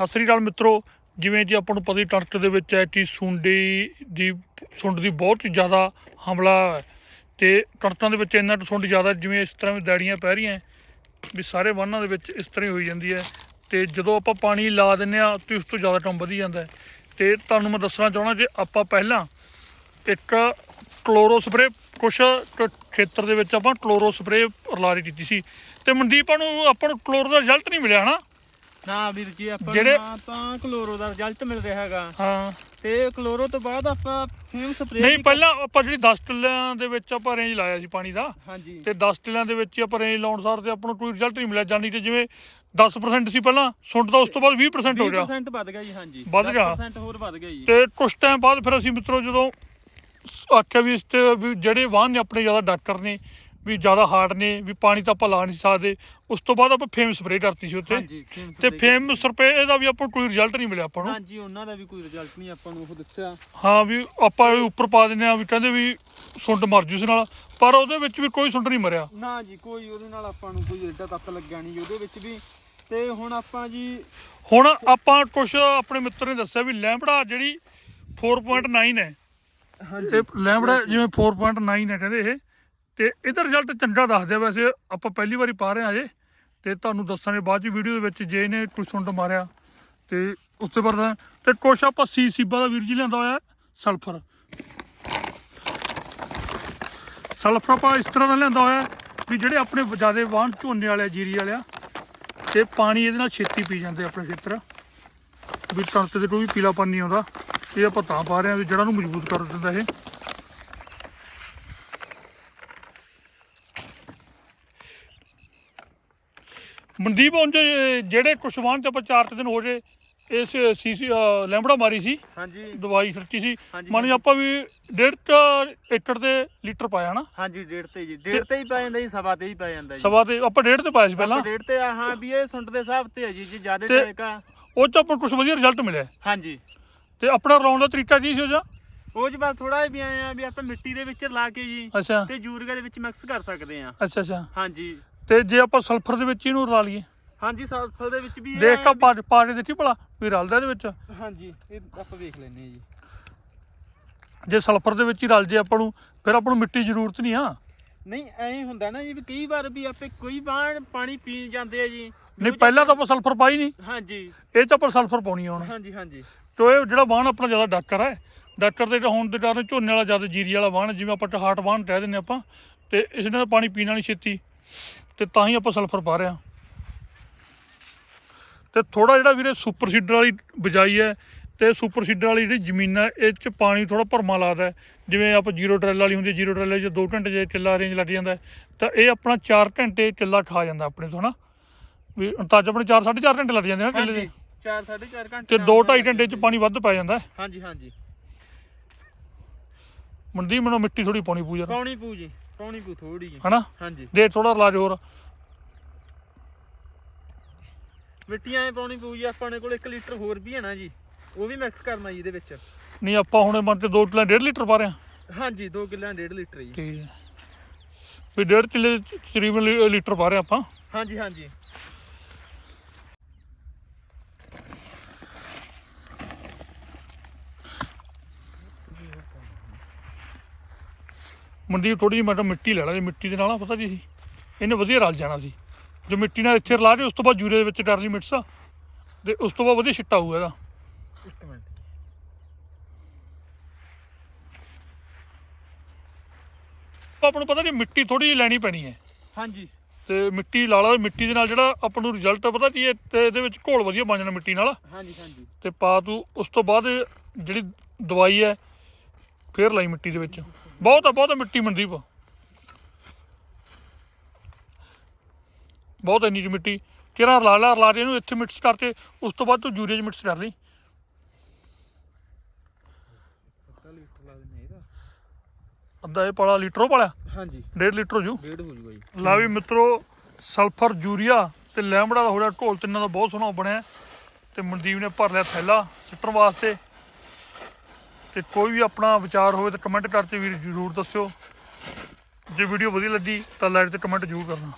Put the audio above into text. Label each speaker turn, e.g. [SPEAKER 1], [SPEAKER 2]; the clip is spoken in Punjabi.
[SPEAKER 1] ਸਤਿ ਸ੍ਰੀ ਅਕਾਲ ਮਿੱਤਰੋ, ਜਿਵੇਂ ਜੀ ਆਪਾਂ ਨੂੰ ਪਤਾ ਹੀ ਟਰਕ ਦੇ ਵਿੱਚ ਹੈ ਕਿ ਸੁੰਡੀ ਦੀ, ਸੁੰਡ ਦੀ ਬਹੁਤ ਜ਼ਿਆਦਾ ਹਮਲਾ ਹੈ। ਤੇ ਟਰਕਾਂ ਦੇ ਵਿੱਚ ਇੰਨਾ ਸੁੰਡ ਜ਼ਿਆਦਾ, ਜਿਵੇਂ ਇਸ ਤਰ੍ਹਾਂ ਵੀ ਦਾੜੀਆਂ ਪੈ ਰਹੀਆਂ, ਵੀ ਸਾਰੇ ਵਾਹਨਾਂ ਦੇ ਵਿੱਚ ਇਸ ਤਰ੍ਹਾਂ ਹੀ ਹੋਈ ਜਾਂਦੀ ਹੈ। ਤੇ ਜਦੋਂ ਆਪਾਂ ਪਾਣੀ ਲਾ ਦਿੰਨੇ ਆ ਤੇ ਉਸ ਤੋਂ ਜ਼ਿਆਦਾ ਕੰਮ ਵਧੀ ਜਾਂਦਾ ਹੈ। ਤੇ ਤੁਹਾਨੂੰ ਮੈਂ ਦੱਸਣਾ ਚਾਹਣਾ ਕਿ ਆਪਾਂ ਪਹਿਲਾਂ ਇੱਕ ਕਲੋਰੋ ਸਪਰੇ ਕੁਛ ਖੇਤਰ ਦੇ ਵਿੱਚ ਆਪਾਂ ਕਲੋਰੋ ਸਪਰੇ ਰਲਾਰੀ ਕੀਤੀ ਸੀ। ਤੇ ਮਨਦੀਪਾਂ ਨੂੰ, ਆਪਾਂ ਨੂੰ ਕਲੋਰੋ ਦਾ ਰਿਜ਼ਲਟ ਨਹੀਂ ਮਿਲਿਆ, ਹਨਾ?
[SPEAKER 2] ਨਾ ਵੀਰ ਜੀ ਆਪਾਂ ਨੂੰ
[SPEAKER 1] ਜਿਹੜੇ-
[SPEAKER 2] ਨਾ ਤਾਂ ਕਲੋਰੋ ਦਾ ਰਿਜ਼ਲਟ ਮਿਲ ਰਿਹਾ ਹੈਗਾ।
[SPEAKER 1] ਹਾਂ।
[SPEAKER 2] ਤੇ ਕਲੋਰੋ ਤੋਂ ਬਾਅਦ ਆਪਾਂ ਫੇਮ ਸਪਰੇਅ
[SPEAKER 1] ਨਹੀਂ ਪਹਿਲਾਂ ਆਪਾਂ ਜਿਹੜੀ 10 ਟਿੱਲਿਆਂ ਦੇ ਵਿੱਚ ਆਪਾਂ ਰੇਂਜ ਲਾਇਆ ਸੀ ਪਾਣੀ ਦਾ।
[SPEAKER 2] ਹਾਂਜੀ।
[SPEAKER 1] ਤੇ 10 ਟਿੱਲਿਆਂ ਦੇ ਵਿੱਚ ਹੀ ਆਪਾਂ ਰੇਂਜ ਲਾਉਣ ਸਾਰ ਤੇ ਆਪਾਂ ਨੂੰ ਕੋਈ ਰਿਜ਼ਲਟ ਨਹੀਂ ਮਿਲਿਆ। ਜਾਨੀ ਤੇ ਜਿਵੇਂ 10% ਸੀ ਪਹਿਲਾਂ ਸੁੰਡ ਦਾ ਉਸ ਤੋਂ ਬਾਅਦ 20% ਹੋ ਗਿਆ।
[SPEAKER 2] 20% ਵੱਧ ਗਿਆ ਜੀ ਹਾਂਜੀ।
[SPEAKER 1] ਵੱਧ ਗਿਆ।
[SPEAKER 2] 10% ਹੋਰ ਵੱਧ ਗਿਆ ਜੀ।
[SPEAKER 1] ਤੇ ਕੁਝ ਟਾਈਮ ਬਾਅਦ ਫਿਰ ਅਸੀਂ ਮਿੱਤਰੋ ਜਦੋਂ ਆਖਿਆ ਵੀ ਇਸ ਤੇ ਵੀ ਜਿਹੜੇ ਵਾਹਨ ਨੇ ਆਪਣੇ ਜ਼ਿਆਦਾ ਡਾਕਟਰ ਨੇ ਵੀ ਜ਼ਿਆਦਾ ਹਾਰਡ ਨੇ ਵੀ ਪਾਣੀ ਤਾਂ ਆਪਾਂ ਲਾ ਨਹੀਂ ਸਕਦੇ। ਉਸ ਤੋਂ ਬਾਅਦ ਆਪਾਂ ਫੇਮ ਸਪਰੇ ਕਰਤੀ ਸੀ ਉੱਤੇ।
[SPEAKER 2] ਹਾਂਜੀ ਫੇਮ
[SPEAKER 1] ਤੇ ਫੇਮ ਸਪਰੇ ਦਾ ਵੀ ਆਪਾਂ ਕੋਈ ਰਿਜ਼ਲਟ ਨਹੀਂ ਮਿਲਿਆ ਆਪਾਂ ਨੂੰ।
[SPEAKER 2] ਹਾਂਜੀ ਉਹਨਾਂ ਦਾ ਵੀ ਕੋਈ ਰਿਜ਼ਲਟ ਨਹੀਂ ਆਪਾਂ ਨੂੰ ਉਹ ਦੱਸਿਆ
[SPEAKER 1] ਹਾਂ ਵੀ ਆਪਾਂ ਇਹ ਉੱਪਰ ਪਾ ਦਿੰਦੇ ਆ ਵੀ ਕਹਿੰਦੇ ਵੀ ਸੁੰਡ ਮਰ ਜੂ ਇਸ ਨਾਲ। ਪਰ ਉਹਦੇ ਵਿੱਚ ਵੀ ਕੋਈ ਸੁੰਡ ਨਹੀਂ ਮਰਿਆ।
[SPEAKER 2] ਨਾ ਜੀ ਕੋਈ ਉਹਦੇ ਨਾਲ ਆਪਾਂ ਨੂੰ ਕੋਈ ਏਡਾ ਤੱਤ ਲੱਗਿਆ ਨਹੀਂ ਉਹਦੇ ਵਿੱਚ ਵੀ। ਤੇ ਹੁਣ ਆਪਾਂ ਜੀ
[SPEAKER 1] ਹੁਣ ਆਪਾਂ ਕੁਝ ਆਪਣੇ ਮਿੱਤਰ ਨੇ ਦੱਸਿਆ ਵੀ ਲੈਂਬੜਾ ਜਿਹੜੀ 4.9 ਹੈ।
[SPEAKER 2] ਹਾਂਜੀ।
[SPEAKER 1] ਲੈਂਬੜਾ ਜਿਵੇਂ 4.9 ਹੈ ਕਹਿੰਦੇ ਇਹ। ਤੇ ਇਹਦਾ ਰਿਜ਼ਲਟ ਚੰਗਾ ਦੱਸਦੇ ਆ ਵੈਸੇ, ਆਪਾਂ ਪਹਿਲੀ ਵਾਰੀ ਪਾ ਰਹੇ ਹਾਂ ਜੇ ਤੇ ਤੁਹਾਨੂੰ ਦੱਸਾਂਗੇ ਬਾਅਦ ਚ ਵੀਡੀਓ ਦੇ ਵਿੱਚ ਜੇ ਇਹਨੇ ਕੋਈ ਮਾਰਿਆ ਤੇ ਉਸ ਤੋਂ ਬਾਅਦ ਤੇ ਕੁਛ ਆਪਾਂ ਸੀ ਸੀਬਾ ਦਾ ਵੀਰ ਜੀ ਲਿਆਂਦਾ ਹੋਇਆ ਸਲਫਰ। ਸਲਫਰ ਆਪਾਂ ਇਸ ਤਰ੍ਹਾਂ ਦਾ ਲਿਆਂਦਾ ਹੋਇਆ ਵੀ ਜਿਹੜੇ ਆਪਣੇ ਜਿਆਦੇ ਵਾਹਨ ਝੋਨੇ ਵਾਲੇ ਜੀਰੀ ਵਾਲੇ ਆ, ਤੇ ਪਾਣੀ ਇਹਦੇ ਨਾਲ ਛੇਤੀ ਪੀ ਜਾਂਦੇ ਆਪਣੇ ਖੇਤਰ। ਵੀ ਕਣਕ ਦੇ ਕੋਈ ਪੀਲਾਪਨ ਨਹੀਂ ਆਉਂਦਾ। ਇਹ ਆਪਾਂ ਤਾਂ ਪਾ ਰਹੇ ਆ ਵੀ ਜੜ੍ਹਾਂ ਨੂੰ ਮਜ਼ਬੂਤ ਕਰ ਦਿੰਦਾ ਇਹ। ਮਨਦੀਪ ਉਂਝ ਜਿਹੜੇ ਕੁਛ ਵਾਹਨ ਤੇ ਆਪਾਂ ਚਾਰ ਕੁ ਦਿਨ ਹੋ ਜੇ ਇਸ ਸੀਸੀ ਲੈਂਬੜਾ ਮਾਰੀ ਸੀ
[SPEAKER 2] ਹਾਂਜੀ।
[SPEAKER 1] ਦਵਾਈ ਛਿੜਕੀ ਸੀ
[SPEAKER 2] ਹਾਂਜੀ,
[SPEAKER 1] ਮਾਨੀ। ਆਪਾਂ ਵੀ ਡੇਢ ਕੁ ਏਕੜ ਦੇ ਲੀਟਰ ਪਾਇਆ ਨਾ।
[SPEAKER 2] ਹਾਂਜੀ ਡੇਢ ਤੇ ਜੀ। ਡੇਢ ਤੇ ਹੀ ਪੈ ਜਾਂਦਾ ਜੀ ਸਵਾ ਤੇ ਹੀ ਪੈ ਜਾਂਦਾ ਜੀ।
[SPEAKER 1] ਸਵਾ ਤੇ ਆਪਾਂ ਡੇਢ ਤੇ ਪਾਇਆ ਸੀ ਪਹਿਲਾਂ।
[SPEAKER 2] ਆਪਾਂ ਡੇਢ ਤੇ ਆ, ਹਾਂ ਵੀ ਇਹ ਸੁੰਡ ਦੇ ਹਿਸਾਬ ਤੇ ਹੈ ਜੀ ਜੇ ਜ਼ਿਆਦਾ
[SPEAKER 1] ਤੇ-
[SPEAKER 2] ਟੈਕ ਆ।
[SPEAKER 1] ਉਹ ਚ ਆਪਾਂ ਕੁਝ ਵਧੀਆ ਰਿਜ਼ਲਟ ਮਿਲਿਆ।
[SPEAKER 2] ਹਾਂਜੀ।
[SPEAKER 1] ਤੇ ਆਪਣਾ ਰੌਣ ਦਾ ਤਰੀਕਾ ਕੀ ਸੀ ਉਹ ਜਾਂ
[SPEAKER 2] ਉਹ ਚ ਬਸ ਥੋੜਾ ਵੀ ਆਏ ਆ ਵੀ ਆਪਾਂ ਮਿੱਟੀ ਦੇ ਵਿੱਚ ਲਾ ਕੇ ਜੀ
[SPEAKER 1] ਅੱਛਾ।
[SPEAKER 2] ਤੇ ਯੂਰੀਆ ਦੇ ਵਿੱਚ ਮਿਕਸ ਕਰ ਸਕਦੇ ਆ
[SPEAKER 1] ਅੱਛਾ ਅੱਛਾ।
[SPEAKER 2] ਹਾਂਜੀ।
[SPEAKER 1] ਤੇ ਜੇ ਆਪਾਂ ਸਲਫਰ ਦੇ ਵਿੱਚ ਇਹਨੂੰ ਰਲਾ ਲਈਏ।
[SPEAKER 2] ਹਾਂਜੀ ਸਲਫਰ ਦੇ ਵਿੱਚ ਵੀ ਇਹ
[SPEAKER 1] ਦੇਖ ਕੇ ਪਾ ਪਾ ਕੇ ਦੇਖੀ ਭਲਾ ਵੀ ਰਲਦਾ ਇਹਦੇ ਵਿੱਚ।
[SPEAKER 2] ਹਾਂਜੀ ਇਹ ਆਪਾਂ ਵੇਖ ਲੈਨੇ ਆ ਜੀ।
[SPEAKER 1] ਜੇ ਸਲਫਰ ਦੇ ਵਿੱਚ ਹੀ ਰਲ ਜੇ ਆਪਾਂ ਨੂੰ ਫਿਰ ਆਪਾਂ ਨੂੰ ਮਿੱਟੀ ਜ਼ਰੂਰਤ ਨਹੀਂ ਆ।
[SPEAKER 2] ਨਹੀਂ ਐਂ ਹੁੰਦਾ ਨਾ ਜੀ ਵੀ ਕਈ ਵਾਰ ਵੀ ਆਪੇ ਕੋਈ ਬਾਣ ਪਾਣੀ ਪੀ ਜਾਂਦੇ ਆ ਜੀ।
[SPEAKER 1] ਨਹੀਂ ਪਹਿਲਾਂ ਤਾਂ ਆਪਾਂ ਸਲਫਰ ਪਾਈ ਨਹੀਂ।
[SPEAKER 2] ਹਾਂਜੀ।
[SPEAKER 1] ਇਹ ਚ ਆਪਾਂ ਸਲਫਰ ਪਾਉਣੀ ਆ ਹੁਣ।
[SPEAKER 2] ਹਾਂਜੀ ਹਾਂਜੀ।
[SPEAKER 1] ਤੋ ਇਹ ਜਿਹੜਾ ਵਾਹਣ ਆਪਣਾ ਜ਼ਿਆਦਾ ਡਾਕਰ ਹੈ ਡਾਕਰ ਦੇ ਤਾਂ ਹੁਣ ਦੇ ਕਾਰਨ ਝੋਨੇ ਵਾਲਾ ਜ਼ਿਆਦਾ ਜੀਰੀ ਵਾਲਾ ਵਾਹਣ ਜਿਵੇਂ ਆਪਾਂ ਟਹਾਟ ਵਾਹਣ ਕਹਿ ਦਿੰਦੇ ਆਪਾਂ ਤੇ ਇਸ ਨਾਲ ਪਾਣੀ ਪੀਣਾ ਨਹੀਂ ਛੇਤੀ। ਤੇ ਤਾਂ ਹੀ ਆਪਾਂ ਸਲਫਰ ਪਾ ਰਹੇ ਹਾਂ। ਤੇ ਥੋੜਾ ਜਿਹੜਾ ਵੀਰੇ ਸੁਪਰ ਸੀਡਰ ਵਾਲੀ ਬਜਾਈ ਹੈ ਤੇ ਸੁਪਰ ਸੀਡਰ ਵਾਲੀ ਜਿਹੜੀ ਜ਼ਮੀਨ ਹੈ ਇਹ ਚ ਪਾਣੀ ਥੋੜਾ ਭਰਮਾ ਲੱਗਦਾ। ਜਿਵੇਂ ਆਪਾਂ ਜ਼ੀਰੋ ਟਰੈਲ ਵਾਲੀ ਹੁੰਦੀ ਹੈ ਜ਼ੀਰੋ ਟਰੈਲ 'ਚ 2 ਘੰਟੇ ਜੇ ਕਿੱਲਾ ਰੇਂਜ ਲੱਗ ਜਾਂਦਾ ਤਾਂ ਇਹ ਆਪਣਾ 4 ਘੰਟੇ ਕਿੱਲਾ ਖਾ ਜਾਂਦਾ ਆਪਣੇ ਤੋਂ ਹਨਾ? ਵੀ ਅੰਤਾਜ ਆਪਣੇ 4 4.5 ਘੰਟੇ ਲੱਗ ਜਾਂਦੇ ਨੇ ਕਿੱਲੇ ਦੇ।
[SPEAKER 2] 4 4.5 ਘੰਟੇ
[SPEAKER 1] ਤੇ
[SPEAKER 2] ਨਾਲ
[SPEAKER 1] 2
[SPEAKER 2] ਨਾਲ
[SPEAKER 1] 2.5 ਘੰਟੇ ਚ ਪਾਣੀ ਵੱਧ ਪੈ ਜਾਂਦਾ।
[SPEAKER 2] ਹਾਂਜੀ ਹਾਂਜੀ।
[SPEAKER 1] ਮਨਦੀਪ ਮੈਨੂੰ ਮਿੱਟੀ ਥੋੜੀ ਪਾਉਣੀ ਪੂ ਯਾਰ।
[SPEAKER 2] ਪੌਣੀ ਪੂ ਜੀ ਪੌਣੀ ਪੂ ਥੋੜੀ ਜੀ
[SPEAKER 1] ਹਨਾ?
[SPEAKER 2] ਹਾਂਜੀ।
[SPEAKER 1] ਦੇ ਥੋੜਾ ਲਾਜ ਹੋਰ
[SPEAKER 2] ਮਿੱਟੀਆਂ ਐ ਪੌਣੀ ਪੂ ਜੀ ਆਪਾਂ ਨੇ ਕੋਲ 1 ਲੀਟਰ ਹੋਰ ਵੀ ਹੈ ਨਾ ਜੀ। ਉਹ ਵੀ ਮਿਕਸ ਕਰਨਾ ਜੀ ਇਹਦੇ ਵਿੱਚ।
[SPEAKER 1] ਨਹੀਂ ਆਪਾਂ ਹੁਣ ਮਨ ਤੇ 2 ਕਿੱਲਾ 1.5 ਲੀਟਰ ਪਾ ਰਹੇ ਹਾਂ।
[SPEAKER 2] ਹਾਂਜੀ 2 ਕਿੱਲਿਆਂ 1.5 ਲੀਟਰ ਜੀ।
[SPEAKER 1] ਠੀਕ ਹੈ। ਵੀ 1.5 ਕਿੱਲੇ ਤਕਰੀਬਨ ਲੀ- ਲੀਟਰ ਪਾ ਰਹੇ ਆਪਾਂ।
[SPEAKER 2] ਹਾਂਜੀ ਹਾਂਜੀ।
[SPEAKER 1] ਮੰਡੀ ਥੋੜੀ ਜਿਹੀ ਮੈਂ ਕਿਹਾ ਮਿੱਟੀ ਲੈ ਲਾ ਜੇ ਮਿੱਟੀ ਦੇ ਨਾਲ ਨਾ ਪਤਾ ਕੀ ਸੀ? ਇਹਨੇ ਵਧੀਆ ਰਲ ਜਾਣਾ ਸੀ। ਜੋ ਮਿੱਟੀ ਨਾਲ ਇੱਥੇ ਰਲਾ ਦੇ ਉਸ ਤੋਂ ਬਾਅਦ ਜੂਰੇ ਦੇ ਵਿੱਚ ਡਰਲੀ ਮਿਕਸ ਆ। ਤੇ ਉਸ ਤੋਂ ਬਾਅਦ ਵਧੀਆ ਛਿੱਟਾ ਹੋਊਗਾ ਇਹਦਾ।
[SPEAKER 2] ਇੱਕ ਮਿੰਟ
[SPEAKER 1] ਆਪਾਂ ਨੂੰ ਪਤਾ ਨਹੀਂ ਮਿੱਟੀ ਥੋੜੀ ਜਿਹੀ ਲੈਣੀ ਪੈਣੀ ਹੈ।
[SPEAKER 2] ਹਾਂਜੀ।
[SPEAKER 1] ਤੇ ਮਿੱਟੀ ਲਾ ਲਾ ਮਿੱਟੀ ਦੇ ਨਾਲ ਜਿਹੜਾ ਆਪਾਂ ਨੂੰ ਰਿਜ਼ਲਟ ਪਤਾ ਕੀ ਹੈ ਤੇ ਇਹਦੇ ਵਿੱਚ ਘੋਲ ਵਧੀਆ ਬਣ ਜਾਣਾ ਮਿੱਟੀ ਨਾਲ।
[SPEAKER 2] ਹਾਂਜੀ ਹਾਂਜੀ।
[SPEAKER 1] ਤੇ ਪਾ ਤੂੰ ਉਸ ਤੋਂ ਬਾਅਦ ਜਿਹੜੀ ਦਵਾਈ ਹੈ ਫੇਰ ਲਾਈ ਮਿੱਟੀ ਦੇ ਵਿੱਚ। ਬਹੁਤ ਆ ਬਹੁਤ ਆ ਮਿੱਟੀ ਮਨਦੀਪ ਬਹੁਤ ਇੰਨੀ ਜਿਹੀ ਮਿੱਟੀ। ਕਿਹੜਾ ਲਾ ਲਾ ਲਾ ਕੇ ਇਹਨੂੰ ਇੱਥੇ ਮਿਕਸ ਕਰਕੇ ਉਸ ਤੋਂ ਬਾਅਦ ਤੂੰ ਯੂਰੀਆ 'ਚ ਮਿਕਸ ਕਰ ਲਈ। ਅੱਧਾ ਇਹ ਪਾਲਾ ਲੀਟਰੋਂ ਪਾਲਿਆ?
[SPEAKER 2] ਹਾਂਜੀ।
[SPEAKER 1] 1.5 ਲੀਟਰ ਹੋ ਜੂ।
[SPEAKER 2] ਡੇਢ ਹੋ ਜੂਗਾ ਜੀ।
[SPEAKER 1] ਲਾ ਵੀ ਮਿੱਤਰੋ ਸਲਫਰ ਯੂਰੀਆ ਤੇ ਲੈਮੜਾ ਦਾ ਹੋ ਰਿਹਾ ਘੋਲ ਤਿੰਨਾਂ ਦਾ ਬਹੁਤ ਸੋਹਣਾ ਬਣਿਆ। ਤੇ ਮਨਦੀਪ ਨੇ ਭਰ ਲਿਆ ਥੈਲਾ ਸਿੱਟਣ ਵਾਸਤੇ। ਤੇ ਕੋਈ ਵੀ ਆਪਣਾ ਵਿਚਾਰ ਹੋਵੇ ਤਾਂ ਕਮੈਂਟ ਕਰਕੇ ਵੀ ਜ਼ਰੂਰ ਦੱਸਿਓ। ਜੇ ਵੀਡੀਓ ਵਧੀਆ ਲੱਗੀ ਤਾਂ ਲਾਈਕ ਤੇ ਕਮੈਂਟ ਜ਼ਰੂਰ ਕਰਨਾ।